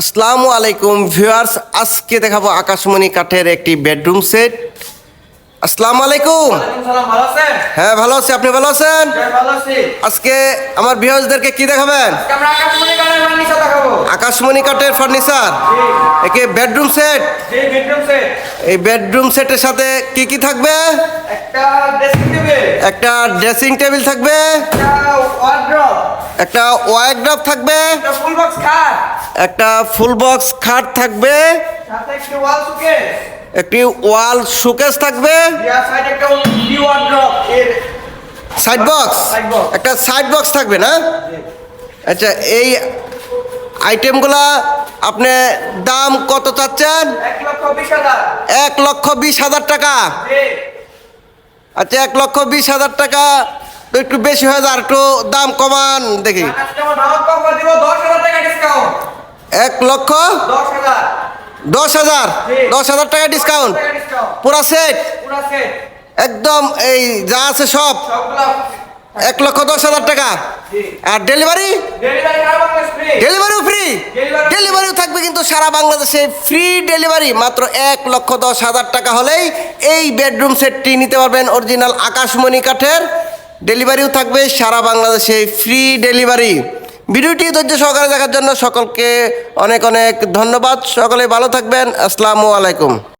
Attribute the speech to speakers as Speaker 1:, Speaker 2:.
Speaker 1: আসসালামু আলাইকুম ভিউয়ার্স আজকে দেখাবো আকাশমণি কাঠের একটি বেডরুম সেট। আসসালামু আলাইকুম। হ্যাঁ ভালো আছি। আপনি ভালো আছেন?
Speaker 2: হ্যাঁ
Speaker 1: আজকে আমার ভিউয়ার্সদেরকে কি দেখাবেন?
Speaker 2: আকাশমণি
Speaker 1: কাঠের ফার্নিচার একে বেডরুম সেট? এই বেডরুম সেটের সাথে কি কি থাকবে?
Speaker 2: একটা ড্রেসিং টেবিল
Speaker 1: থাকবে।
Speaker 2: একটা
Speaker 1: ওয়াইড্রপ থাকবে।
Speaker 2: একটা ফুল বক্স খাট
Speaker 1: থাকবে।
Speaker 2: সাথে ওয়াল সুকেস
Speaker 1: একটি ওয়াল শোকেস থাকবে।
Speaker 2: সাইড
Speaker 1: বক্স একটা সাইড বক্স থাকবে না? আচ্ছা এই আইটেমগুলা আপনি দাম কত চাচ্ছেন?
Speaker 2: এক লক্ষ বিশ হাজার।
Speaker 1: টাকা। আচ্ছা এক লক্ষ বিশ হাজার টাকা তো একটু বেশি হয়ে যায় আর একটু দাম কমান দেখি। এক লক্ষ?
Speaker 2: দশ হাজার।
Speaker 1: দশ হাজার? টাকা ডিসকাউন্ট পুরা সেট একদম এই যা আছে সব? এক লক্ষ দশ হাজার টাকা? আর ডেলিভারি ডেলিভারিও ফ্রি ডেলিভারিও থাকবে কিন্তু সারা বাংলাদেশে ফ্রি ডেলিভারি মাত্র এক লক্ষ দশ হাজার টাকা হলেই এই বেডরুম সেটটি নিতে পারবেন অরিজিনাল আকাশমণি কাঠের। ডেলিভারিও থাকবে সারা বাংলাদেশে ফ্রি ডেলিভারি ভিডিওটি ধৈর্য সহকারে দেখার জন্য সকলকে অনেক অনেক ধন্যবাদ। সকলে ভালো থাকবেন। আসসালামু আলাইকুম।